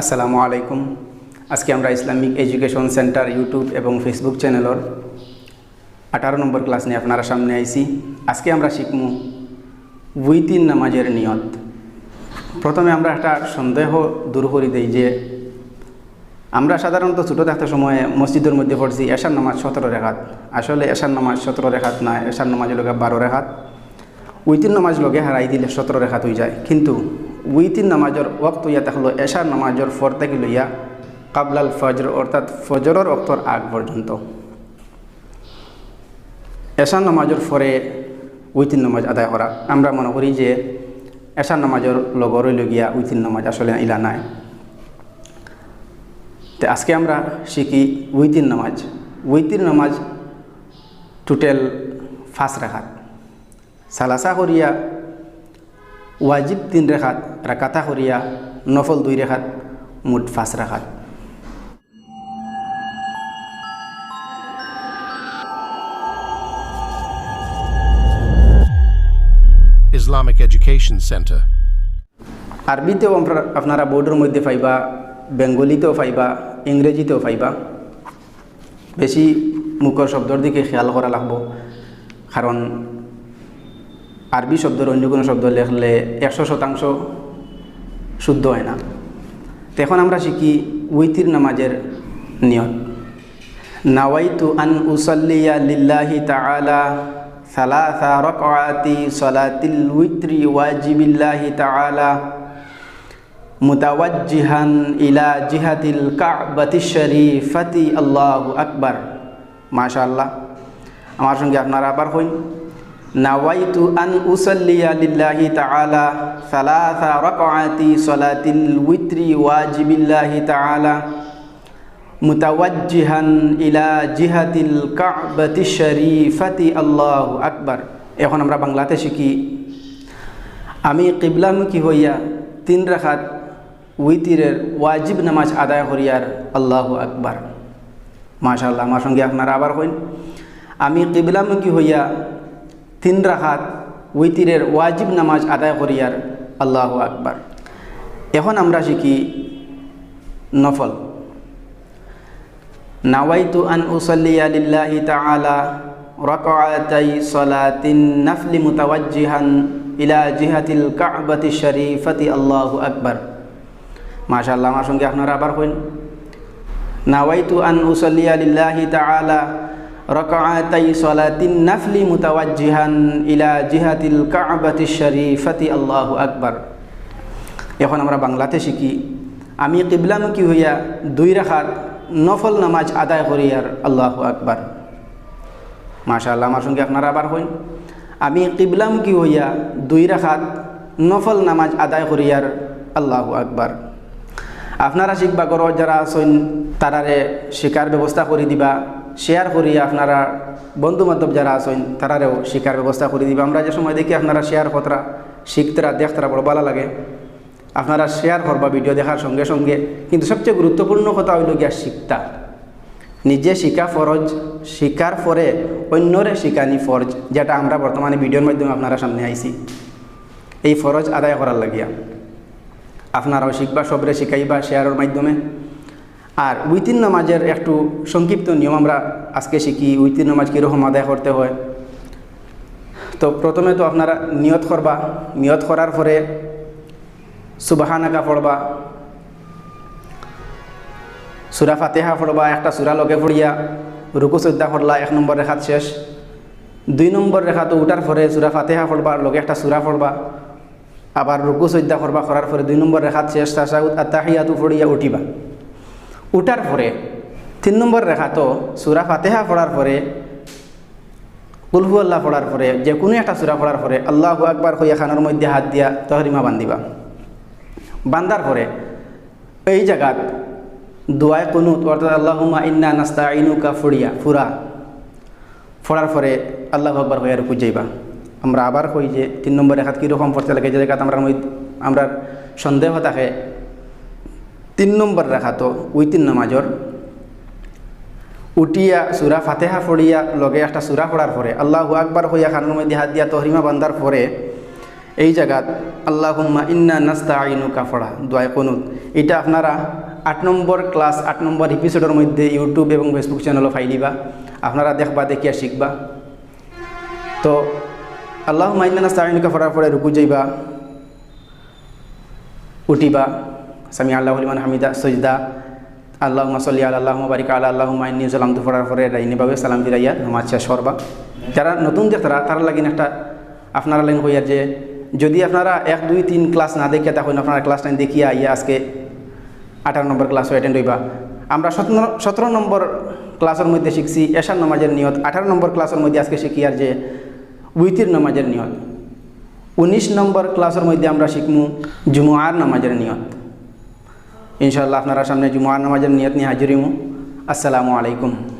আসসালামু আলাইকুম। আজকে আমরা ইসলামিক এডুকেশন সেন্টার, ইউটিউব এবং ফেসবুক চ্যানেলের আঠারো নম্বর ক্লাস নিয়ে আপনারা সামনে আইছি। আজকে আমরা শিখমু উইতিন নামাজের নিয়ত। প্রথমে আমরা একটা সন্দেহ দূর করে দিই যে আমরা সাধারণত ছোটো থাকতে সময়ে মসজিদের মধ্যে পড়ছি এশার নামাজ সতেরো রেখাত। আসলে এশার নামাজ সতেরো রেখাত না, এশার নামাজ লগে বারো রেখাত। উইতিন নামাজ লগে হারাই দিলে সতেরো রেখাত হয়ে যায়। কিন্তু উইতিন নামাজের ওক্ত ইয়া থাকল এশার নামাজের ফর থেকে লইয়া কাবলাল ফজর, অর্থাৎ ফজরের অক্তর আগ পর্যন্ত। এশার নামাজের ফরে উইতিন নামাজ আদায় করা। আমরা মনে করি যে এশার নামাজের লগর লগিয়া উইতিন নামাজ আসলে ইলা নাই। তো আজকে আমরা শিখি উইতিন নামাজ। উইতিন নামাজ টোটাল ফাঁস রেখাত। সালাসা করিয়া ওয়াজিব তিন রেখাত রাকাতা করিয়া নফল দুই রেখাত মুঠ ফাঁস রেখাত। Islamic Education Center. আরবিতেও আপনারা বোর্ডের মধ্যে পাইবা বেঙ্গলিতেও পাইবা ইংরেজিতেও পাইবা। বেশি মুখর শব্দর দিকে খেয়াল করা লাগবো। কারণ আরবি শব্দের অন্য কোনো শব্দ লেখলে একশো শতাংশ শুদ্ধ হয় না। তো এখন আমরা শিখি উইতির নামাজের নিয়ত। নাওয়াইতু আন উসাল্লিয়া লিল্লাহি তাআলা সালাসা রাকআতি সালাতিল উইত্রি ওয়াজিবিল্লাহি তাআলা মুতাওয়াজ্জিহান ইলা জিহাতিল কাবাতি শরীফাতি। আল্লাহু আকবার। মাশাআল্লাহ। আমার সঙ্গে আপনারা আবার হইন। নাওয়াইতু আন উসাল্লিয়া লিল্লাহি তাআলা সালাসা রাকআতি সালাতিল উইত্রি ওয়াজিবিল্লাহি তাআলা মুতাওয়াজ্জিহান ইলা জিহাতিল কাবাতি শরীফাতি আল্লাহু আকবার। এখন আমরা বাংলাতে শিখি, আমি কিবলামুখী হইয়া তিন রাখাত উইতিরের ওয়াজিব নামাজ আদায় করিয়ার আল্লাহু আকবার। মাশাল্লাহ আমার সঙ্গে আপনারা আবার হইন। আমি কিবলামুখী হইয়া তিন রাখাত উইতিরের ওয়াজিব নামাজ আদায় করিয়ার আল্লাহু আকবার। এখন আমরা শিখি নফল। নাওয়াইতু আন উসাল্লিয়া লিল্লাহি তাআলা রাকআতাই সালাতিন নাফলি মুতাওয়াজ্জিহান ইলা জিহাতিল কাবাতি শরীফাতি আল্লাহু আকবার। মাশাআল্লাহ, আমার সঙ্গে আপনারা আবার কইন নাওয়াইতু আন উসাল্লিয়া লিল্লাহি তাআলা রাকআতাই সালাতিন নাফলি মুতাওয়াজ্জিহান ইলা জিহাতিল কাবাতি শরীফাতি আল্লাহু আকবার। এখন আমরা বাংলাতে শিখি, আমি কিবলামুখী হইয়া দুই রাখাত নফল নামাজ আদায় করি আর আল্লাহ আকবার। মাশাআল্লাহ, আমার সঙ্গে আপনারা আবার হইন। আমি কিবলামুখী হইয়া দুই রাখাত নফল নামাজ আদায় করি আর আল্লাহ আকবার। আপনারা শিখবা করো যারা আছেন, তারারে শিকার ব্যবস্থা করে দিবা। শেয়ার করিয়া আপনারা বন্ধু বান্ধব যারা আছেন, তারারেও শিকার ব্যবস্থা করে দিবা। আমরা যে সময় দেখি আপনারা শেয়ার কতরা শিখতরা দেখতরা বড় ভালো লাগে। আপনারা শেয়ার করবা ভিডিও দেখার সঙ্গে সঙ্গে। কিন্তু সবচেয়ে গুরুত্বপূর্ণ কথা হইল গিয়া শিখতা নিজে শিকা ফরজ শিকার পরে অন্যরে শিকানি ফরজ, যেটা আমরা বর্তমানে ভিডিওর মাধ্যমে আপনারা সামনে আইছি। এই ফরজ আদায় করার লাগিয়া। আপনারাও শিখবা, সবরে শিখাইবা শেয়ারের মাধ্যমে। আর উইতিন নামাজের একটু সংক্ষিপ্ত নিয়ম আমরা আজকে শিখি, উইতিন নামাজ কীরকম আদায় করতে হয়। তো প্রথমে তো আপনারা নিয়ত করবা, নিয়ত করার পরে সুবাহানাকা পড়বা, সুরা ফাতেহা পড়বা, একটা সুরা লগে পড়িয়া রুকু সদ্যা পড়লা এক নম্বর রেখাত শেষ। দুই নম্বর রেখা তো উঠার পরে সুরা ফাতেহা পড়বা লগে একটা সুরা পড়বা। আবার রুকু সদ্যা করবা, করার পরে দুই নম্বর রেখাত শেষ তাসাউদ আত্মাহিয়াতু পড়িয়া উঠিবা। উঠার পরে, তিন নম্বর রেখা তো সুরা ফাতেহা পড়ার পরে কুলহু আল্লাহ পড়ার পরে, যে কোনো একটা সুরা পড়ার পরে আল্লাহ আকবার হইয়া খানোর মধ্যে হাত দিয়া তহরিমা বান্ধিবা। বান্দার পরে এই জায়গাত দোয়ায় কোনো অর্থাৎ আল্লাহুমা ইন্না নাস্তা ইনুকা ফুড়িয়া ফুরা। ফোড়ার পরে আল্লাহ আকবর হইয়া রুকু যাইবা। আমরা আবার কই যে তিন নম্বর হাত কীরকম পড়তে লাগে, যে জায়গাত আমরা আমরা সন্দেহ থাকে তিন নম্বর রেখা তো ওই তিন নামাজর উঠিয়া সুরা ফাতেহা ফড়িয়া লগে একটা সুরা পড়ার পরে আল্লাহ আকবার হইয়া খানোর মধ্যে হাত দিয়া তহরিমা বান্দার পরে এই জায়গাত আল্লাহুম্মা ইন্না নাস্তা আইনু কাফড়া দোয়াই কনুত। এটা আপনারা আট নম্বর ক্লাস আট নম্বর এপিসোডের মধ্যে ইউটিউব এবং ফেসবুক চ্যানেলও ফাইলিবা আপনারা দেখবা, দেখিয়া শিখবা তো আল্লাহ মাইন্না নাস্তা আইনু কাফড়ার পরে রুকু যাইবা, উঠিবা। সামি আল্লাহ লিমান হামিদা, সজদা। আল্লাহ মাসলি আল্লাহ বারিক আল্লাহ আল্লাহ মাইনি সালাম তো পড়ার পরে রাইনিভাবে সালাম ফিরাইয়া নামাজ শেষ করবা যারা নতুন যে তারা তারা লাগিন একটা আপনারা লাইন হইয়া যে, যদি আপনারা এক, দুই, তিন ক্লাস না দেখিয়া তখন আপনারা ক্লাস নাইন দেখিয়া আইয়া আজকে আঠারো নম্বর ক্লাসও অ্যাটেন্ড হইবা। আমরা সতেরো সতেরো নম্বর ক্লাসের মধ্যে শিখছি, এশার নামাজের নিয়ত। আঠারো নম্বর ক্লাসের মধ্যে আজকে শিখি আর যে, উইতির নামাজের নিয়ত। উনিশ নম্বর ক্লাসের মধ্যে আমরা শিখমু জুমুয়ার নামাজের নিয়ত। ইনশাআল্লাহ আপনারা সামনে জুমুয়ার নামাজের নিয়ত নিয়ে হাজির আসসালামু আলাইকুম।